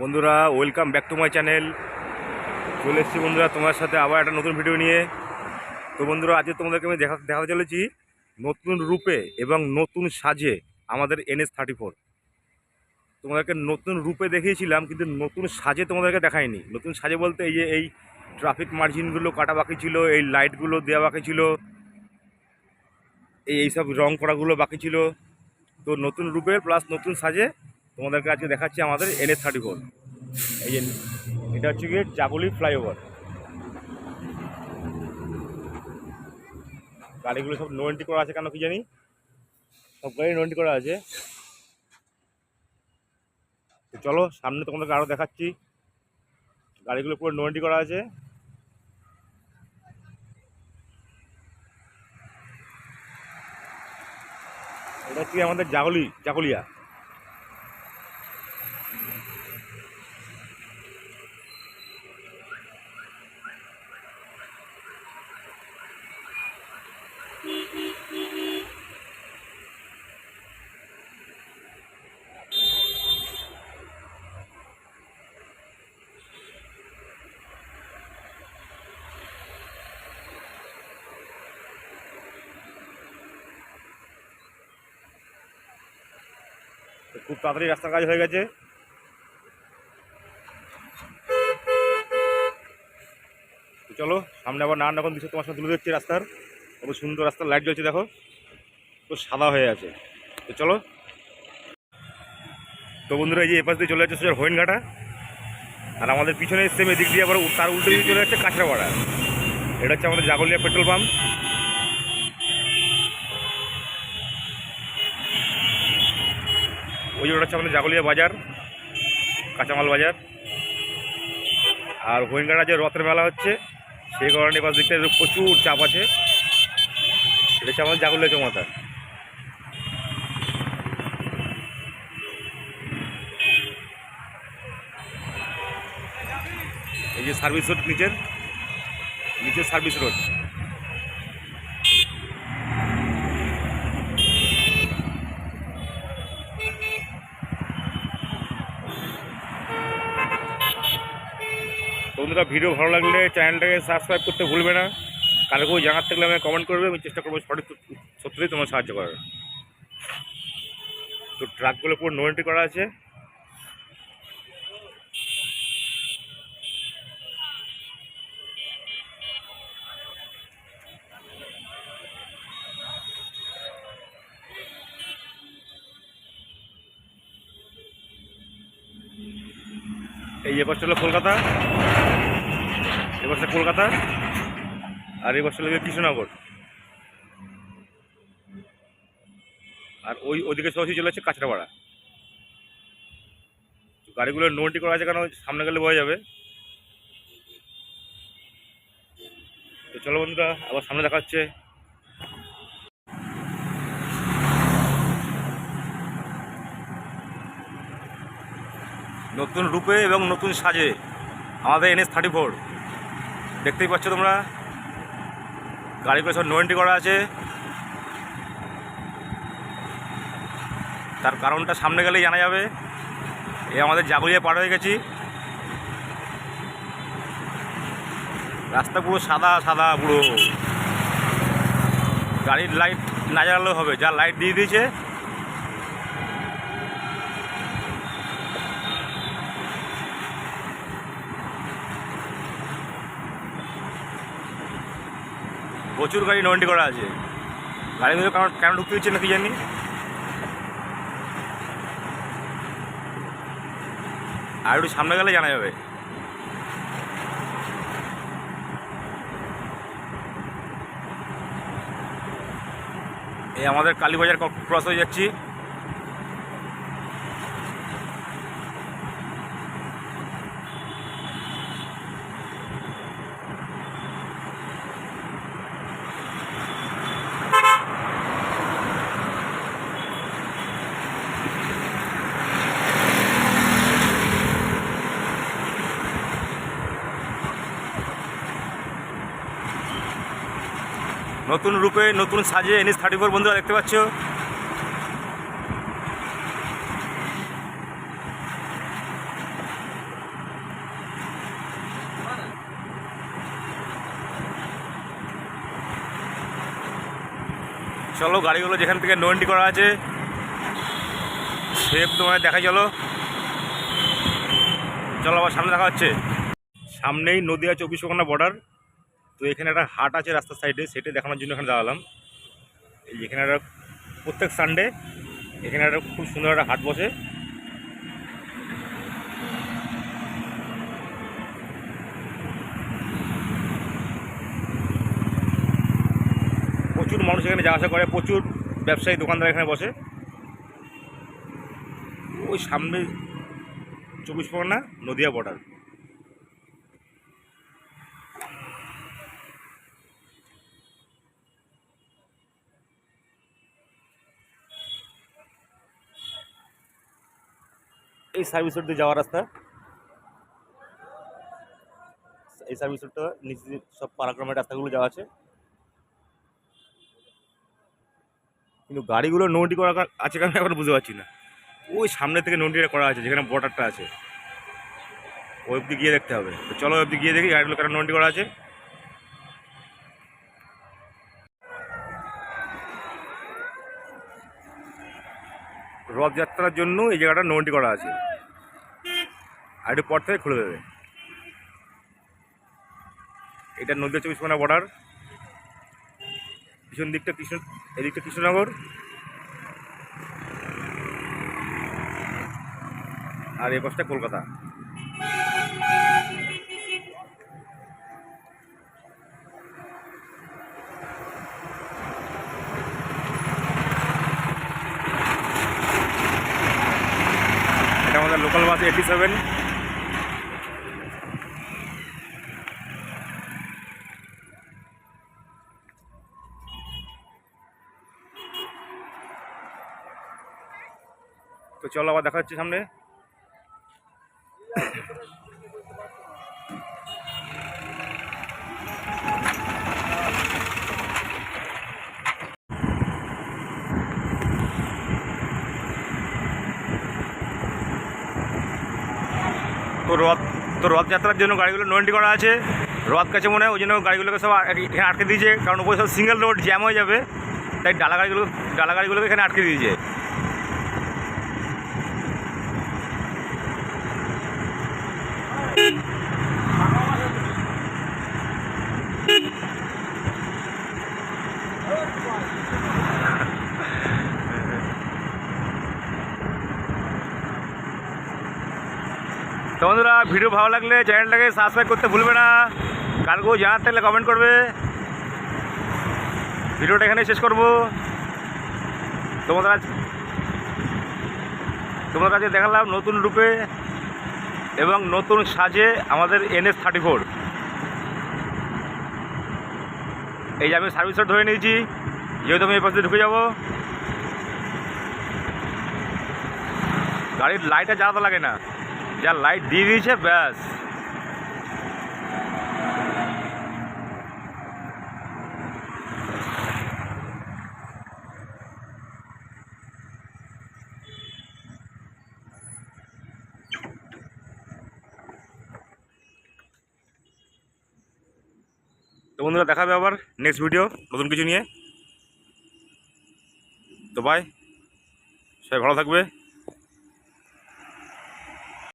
বন্ধুরা welcome back to my channel চলে এসেছি বন্ধুরা তোমার সাথে আবার একটা নতুন ভিডিও নিয়ে। তো বন্ধুরা, আজকে তোমাদেরকে আমি দেখা দেখাতে চলেছি নতুন রূপে এবং নতুন সাজে আমাদের এনএস থার্টি ফোর তোমাদেরকে নতুন রূপে দেখিয়েছিলাম, কিন্তু নতুন সাজে তোমাদেরকে দেখায়নি নতুন সাজে বলতে এই যে এই ট্রাফিক মার্জিনগুলো কাটা বাকি ছিল, এই লাইটগুলো দেওয়া বাকি ছিল, এই এইসব রং করাগুলো বাকি ছিল। তো নতুন রূপে প্লাস নতুন সাজে তোমাদেরকে আজকে দেখাচ্ছি আমাদের এন এস থার্টি ফোর এই যে, এটা হচ্ছে গিয়ে জাগুলি ফ্লাইওভার। গাড়িগুলো সব নো এন্ট্রি করা আছে কেন কি জানি? সব গাড়ি নো এন্ট্রি করা আছে। চলো, সামনে তোমাদেরকে আরও দেখাচ্ছি। গাড়িগুলো পুরো নো এন্ট্রি করা আছে। এটা হচ্ছে আমাদের জাগলি জাগলিয়া তো খুব তাড়াতাড়ি রাস্তার কাজ হয়ে গেছে। চলো, সামনে আবার নানান রকম দৃশ্য তোমার সাথে তুলে দিচ্ছি রাস্তার। কত সুন্দর রাস্তার লাইট জ্বলছে দেখো। তো সাদা হয়ে আছে। তো চলো। তো বন্ধুরা, এই যে এপাশ দিয়ে চলে যাচ্ছে সোজা হইনঘাটা আর আমাদের পিছনে সেম এদিক দিয়ে আবার তার উল্টো দিয়ে চলে যাচ্ছে কাঁচরাপাড়া। এটা হচ্ছে আমাদের জাগলিয়া পেট্রোল পাম্প। যে হচ্ছে আমাদের জাগলিয়া বাজার, কাঁচামাল বাজার। আর হরিণঘাটা যে রথের মেলা হচ্ছে, সেই কারণে এবার দিকটা প্রচুর চাপ আছে। এটা হচ্ছে আমাদের জাগলিয়া জমাতা এই যে সার্ভিস রোড নিচের নিচের সার্ভিস রোড। বন্ধুরা, ভিডিও ভালো লাগলে চ্যানেলটাকে সাবস্ক্রাইব করতে ভুলবে না। কারও কেউ জানার থাকলে আমাকে কমেন্ট করবে, আমি চেষ্টা করব সঠিক সত্যি তোমার সাহায্য করার। তো ট্রাকগুলো পুরো নো এন্ট্রি করা আছে। এই বাসটা হলো কলকাতা, এই বাসটা কলকাতা আর বাসটা হলো কৃষ্ণনগর। আর ওই ওদিকে সরাসরি চলে যাচ্ছে কাঁচরাপাড়া। তো গাড়িগুলো নোটি করা আছে কেন? সামনে গেলে বোঝা যাবে। তো চলো বন্ধুরা, আবার সামনে দেখা হচ্ছে। নতুন রূপে এবং নতুন সাজে আমাদের এনএস থার্টি ফোর। দেখতেই পাচ্ছ তোমরা গাড়িগুলো সব নোয়েন্টি করা আছে। তার কারণটা সামনে গেলেই জানা যাবে। এ আমাদের জাগুলিয়া পার হয়ে গেছি। রাস্তা পুরো সাদা সাদা পুরো। গাড়ির লাইট না জ্বালালেও হবে, যা লাইট দিয়ে দিয়েছে। প্রচুর গাড়ি নোয়েন্টি করা আছে। গাড়িগুলো কেন কেন ঢুকতে হচ্ছে না কি জানি? আর একটু সামনে গেলে জানা যাবে। এই আমাদের কালীবাজার ক্রস হয়ে যাচ্ছি। নতুন রূপে, নতুন সাজে এনএস থার্টি ফোর বন্ধুরা দেখতে পাচ্ছ। চলো গাড়িগুলো যেখান থেকে নোয়েন্টি করা আছে সেফ তোমার দেখা চলো। চলো আবার সামনে দেখা হচ্ছে। সামনেই নদীয়া চব্বিশ পরগনা বর্ডার তো এখানে একটা হাট আছে রাস্তার সাইডে, সেটা দেখানোর জন্য এখানে দাঁড়ালাম। এই এখানে একটা প্রত্যেক সানডে এখানে একটা খুব সুন্দর একটা হাট বসে। প্রচুর মানুষ এখানে যাওয়া আসা করে, প্রচুর ব্যবসায়ী দোকানদার এখানে বসে। ওই সামনে চব্বিশ পরগনা নদিয়া বর্ডার এই সার্ভিস রোড দিয়ে যাওয়ার রাস্তা। এই সার্ভিস রোডটা নিচে সব পারাক্রমের রাস্তাগুলো যাওয়া আছে। কিন্তু গাড়িগুলো নোটি করা আছে কারণ এখন বুঝতে পারছি না। ওই সামনে থেকে নোটিটা করা আছে, যেখানে বর্ডারটা আছে। ওই অব্দি গিয়ে দেখতে হবে। চলো অব্দি গিয়ে দেখি গাড়িগুলো কেন নোটি করা আছে। রথযাত্রার জন্য এই জায়গাটা নোটি করা আছে। আর একটু পর থেকে খুলে দেবে। এটা নদীয়া চব্বিশ পরগনা বর্ডার পিছন দিকটা কৃষ্ণ, এদিকটা কৃষ্ণনগর। আর এ পাশটা কলকাতা এটা আমাদের এইটি সেভেন তো চলো আবার দেখা হচ্ছে সামনে। তো রথ, তো রথযাত্রার জন্য গাড়িগুলো নোয়েন্টি করা আছে। রথ কাছে মনে হয় ওই জন্য গাড়িগুলোকে সব এখানে আটকে দিয়েছে, কারণ ওপরে সব সিঙ্গেল রোড জ্যাম হয়ে যাবে। তাই ডালা গাড়িগুলো, ডালা গাড়িগুলোকে এখানে আটকে দিয়েছে। তো বন্ধুরা, ভিডিও ভালো লাগলে চ্যানেলটাকে সাবস্ক্রাইব করতে ভুলবে না। কার কেউ জানার থাকলে কমেন্ট করবে। ভিডিওটা এখানে শেষ করব। তোমাদের আজ তোমাদের কাছে দেখালাম নতুন রূপে এবং নতুন সাজে আমাদের এনএস থার্টি ফোর এই যে আমি সার্ভিস ধরে নিয়েছি, যেহেতু আমি এই পাশে ঢুকে যাব। গাড়ির লাইটটা জ্বালাতে লাগে না। যা লাইট দিয়ে দিয়েছে, ব্যাস। তো বন্ধুরা, দেখাবে আবার নেক্সট ভিডিও নতুন কিছু নিয়ে। তো বাই সবাই ভালো থাকবে।